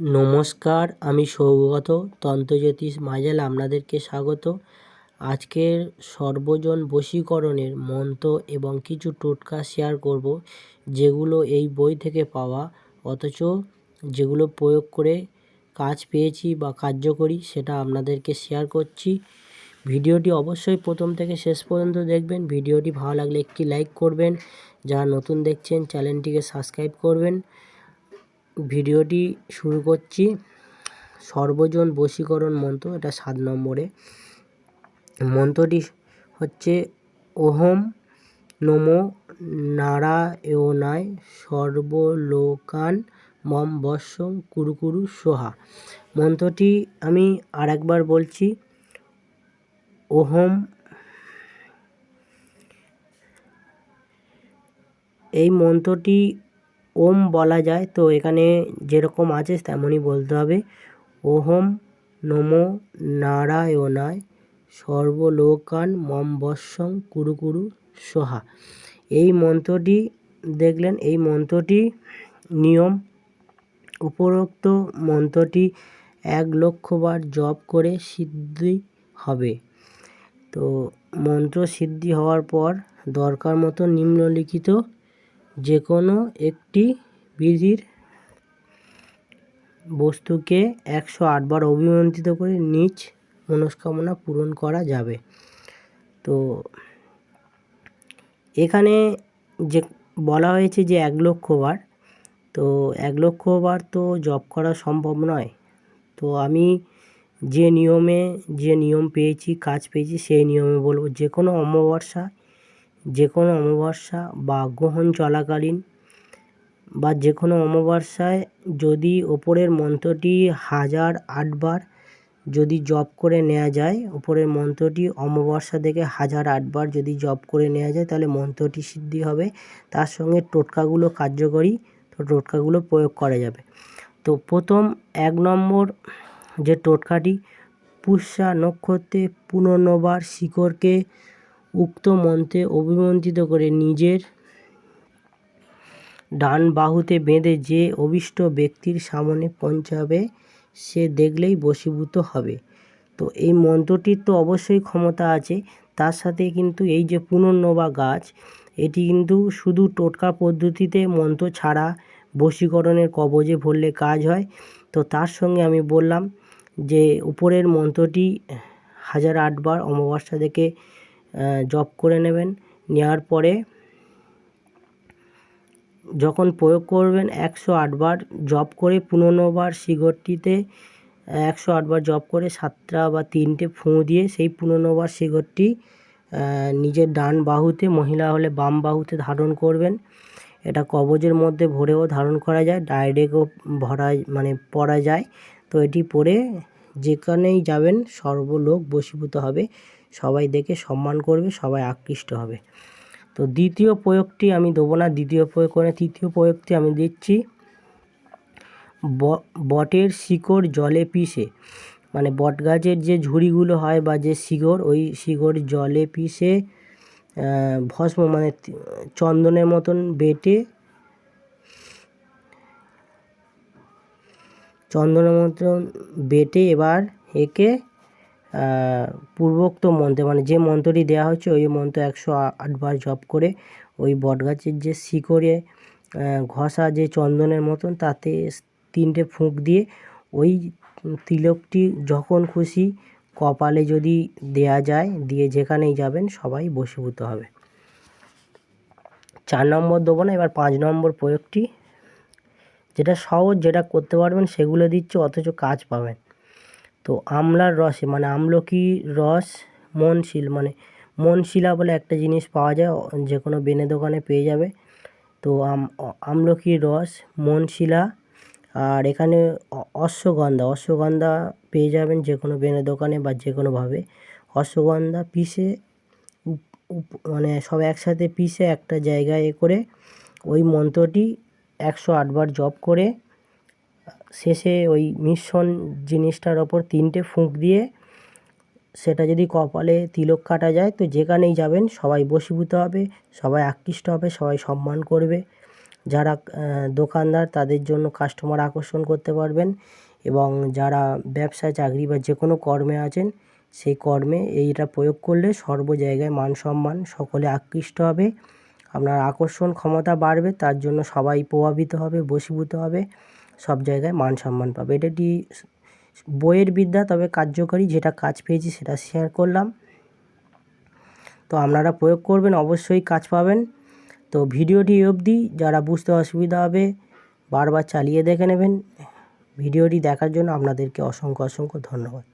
নমস্কার, আমি সৌগত তন্ত্রজ্যোতিষ মাজাল আপনাদেরকে স্বাগত। আজকের সর্বজন বশীকরণের মন্ত্র এবং কিছু টোটকা শেয়ার করব, যেগুলো এই বই থেকে পাওয়া, অথচ যেগুলো প্রয়োগ করে কাজ পেয়েছি বা কার্যকরী, সেটা আপনাদেরকে শেয়ার করছি। ভিডিওটি অবশ্যই প্রথম থেকে শেষ পর্যন্ত দেখবেন। ভিডিওটি ভালো লাগলে একটি লাইক করবেন। যারা নতুন দেখছেন, চ্যানেলটিকে সাবস্ক্রাইব করবেন। ভিডিওটি শুরু করছি। সর্বজন বশীকরণ মন্ত্র, এটা সাত নম্বরে। মন্ত্রটি হচ্ছে, ওহম নমো নারায়ণায় সর্বলোকান মম বর্ষং কুরুকুরু সোহা। মন্ত্রটি আমি আর একবার বলছি, ওহম, এই মন্ত্রটি ওম বলা যায়। তো এখানে যেরকম আছে তেমনই বলতে হবে। ওহম নমো নারায়ণায় সর্বলোকান মম কুরু কুরু সোহা। এই মন্ত্রটি দেখলেন, এই মন্ত্রটি নিয়ম। উপরোক্ত মন্ত্রটি এক লক্ষবার জপ করে সিদ্ধি হবে। তো মন্ত্র সিদ্ধি হওয়ার পর দরকার মতো নিম্নলিখিত যে কোনো একটি বিধির বস্তুকে একশো আটবার অভিমন্ত্রিত করে নিজ মনস্কামনা পূরণ করা যাবে। তো এখানে যে বলা হয়েছে যে এক লক্ষ বার, তো এক লক্ষ বার তো জব করা সম্ভব নয়। তো আমি যে নিয়মে, যে নিয়ম পেয়েছি, কাজ পেয়েছি, সেই নিয়মে বলব যে কোনো অমাবস্যা যে কোনো অমাবস্যা বা গ্রহণ চলাকালীন বা যে কোনো অমাবস্যায় যদি ওপরের মন্ত্রটি হাজার আটবার যদি জপ করে নেওয়া যায়, ওপরের মন্ত্রটি অমাবস্যা থেকে হাজার আটবার যদি জপ করে নেওয়া যায়, তাহলে মন্ত্রটি সিদ্ধি হবে। তার সঙ্গে টোটকাগুলো কার্যকরী, তো টোটকাগুলো প্রয়োগ করা যাবে। তো প্রথম এক নম্বর যে টোটকাটি, পুষ্যা নক্ষত্রে পুনর্নবার শিকড়কে উক্ত মন্ত্রে অভিমন্ত্রিত করে নিজের ডান বাহুতে বেঁধে যে অভিষ্ট ব্যক্তির সামনে পৌঁছাবে, সে দেখলেই বশীভূত হবে। তো এই মন্ত্রটির তো অবশ্যই ক্ষমতা আছে। তার সাথে কিন্তু এই যে পুনর্নবা গাছ, এটি কিন্তু শুধু টোটকা পদ্ধতিতে মন্ত্র ছাড়া বশীকরণের কবজে ভরলে কাজ হয়। তো তার সঙ্গে আমি বললাম যে উপরের মন্ত্রটি হাজার আটবার অমাবস্যা থেকে জপ করে নেবেন। নেওয়ার পরে যখন প্রয়োগ করবেন একশো আটবার জপ করে পুনর্বার শিকড়টিতে একশো আটবার জপ করে সাতটা বা তিনটে ফুঁ দিয়ে সেই পুনর্বার শিকড়টি নিজের ডান বাহুতে, মহিলা হলে বাম বাহুতে ধারণ করবেন। এটা কবজের মধ্যে ভরেও ধারণ করা যায় ডাইরেক্টও ভরা মানে পরা যায়। তো এটি পরে যেখানেই যাবেন সর্বলোক বশীভূত হবে। সবাই দেখে সম্মান করবে, সবাই আকৃষ্ট হবে। তো দ্বিতীয় প্রয়োগটি আমি দেবো না, দ্বিতীয় প্রয়োগ করে তৃতীয় প্রয়োগটি আমি দিচ্ছি। বটের শিকড় জলে পিষে মানে বট গাছের যে ঝুড়িগুলো হয় বা যে শিকড়, ওই শিকড় জলে পিষে ভস্ম মানে চন্দনের মতন বেটে, চন্দনের মতন বেটে এবার একে পূর্বোক্ত মন্ত্রে মানে যে মন্ত্রটি দেওয়া হচ্ছে ওই মন্ত্র একশো আটবার জপ করে ওই বটগাছের যে শিকড়ে ঘষা যে চন্দনের মতন, তাতে তিনটে ফুঁক দিয়ে ওই তিলকটি যখন খুশি কপালে যদি দেয়া যায়, দিয়ে যেখানেই যাবেন সবাই বসীভূত হবে। চার নম্বর দেবো না এবার পাঁচ নম্বর প্রয়োগটি, যেটা সহজ, যেটা করতে পারবেন, সেগুলো দিচ্ছে, অথচ কাজ পাবেন। তো আমলার রসে মানে আমলকি রস মনশিল মানে মনশিলা বলে একটা জিনিস পাওয়া যায় যে কোনো বেনে দোকানে পেয়ে যাবে। তো আমলকির রস মনশিলা, আর এখানে অশ্বগন্ধা অশ্বগন্ধা পেয়ে যাবেন যে কোনো বেনে দোকানে বা যে কোনোভাবে অশ্বগন্ধা পিষে মানে সব একসাথে পিষে একটা জায়গায় এ করে ওই মন্ত্রটি একশো আটবার জপ করে শেষে ওই মিশ্রণ জিনিসটার ওপর তিনটে ফুঁক দিয়ে সেটা যদি কপালে তিলক কাটা যায়, তো যেখানেই যাবেন সবাই বশীভূত হবে, সবাই আকৃষ্ট হবে, সবাই সম্মান করবে। যারা দোকানদার তাদের জন্য কাস্টমার আকর্ষণ করতে পারবেন এবং যারা ব্যবসা চাকরি বা যে কোনো কর্মে আছেন, সেই কর্মে এইটা প্রয়োগ করলে সর্ব জায়গায় মান সম্মান, সকলে আকৃষ্ট হবে, আপনার আকর্ষণ ক্ষমতা বাড়বে, তার জন্য সবাই প্রভাবিত হবে, বশীভূত হবে। সব জায়গায় মান সম্মান পাবে। এটা একটি বইয়ের বিদ্যা, তবে কার্যকরী যেটা কাজ পেয়েছি সেটা শেয়ার করলাম। তো আপনারা প্রয়োগ করবেন, অবশ্যই কাজ পাবেন। তো ভিডিওটি অবধি। যারা বুঝতে অসুবিধা হবে, বারবার চালিয়ে দেখে নেবেন। ভিডিওটি দেখার জন্য আপনাদেরকে অসংখ্য অসংখ্য ধন্যবাদ।